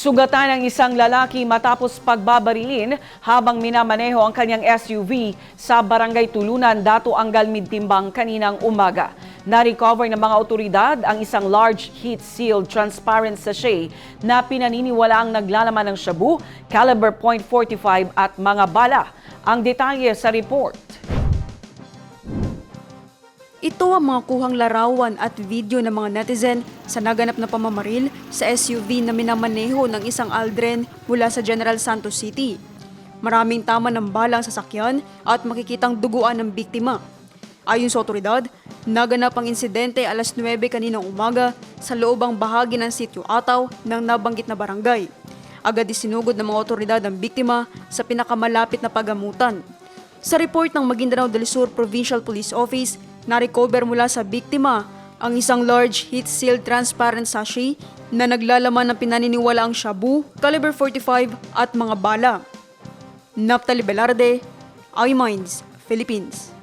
Sugatan ng isang lalaki matapos pagbabarilin habang minamaneho ang kanyang SUV sa Barangay Tulunan, Dato Angal Midtimbang kaninang umaga. Na-recover ng mga otoridad ang isang large heat-sealed transparent sachet na pinaniniwala ang naglalaman ng shabu, caliber .45 at mga bala. Ang detalye sa report. Ito ang mga kuhang larawan at video ng mga netizen sa naganap na pamamaril sa SUV na minamaneho ng isang Aldren mula sa General Santos City. Maraming tama ng bala ang sasakyan at makikitang duguan ng biktima. Ayon sa otoridad, naganap ang insidente alas 9 kaninang umaga sa loobang bahagi ng sitio Ataw ng nabanggit na barangay. Agad isinugod ng mga otoridad ang biktima sa pinakamalapit na pagamutan. Sa report ng Maguindanao del Sur Provincial Police Office, na-recover mula sa biktima ang isang large heat-sealed transparent sachet na naglalaman ng pinaniniwalaang shabu, caliber 45 at mga bala. Naptali Velarde, iMinds, Philippines.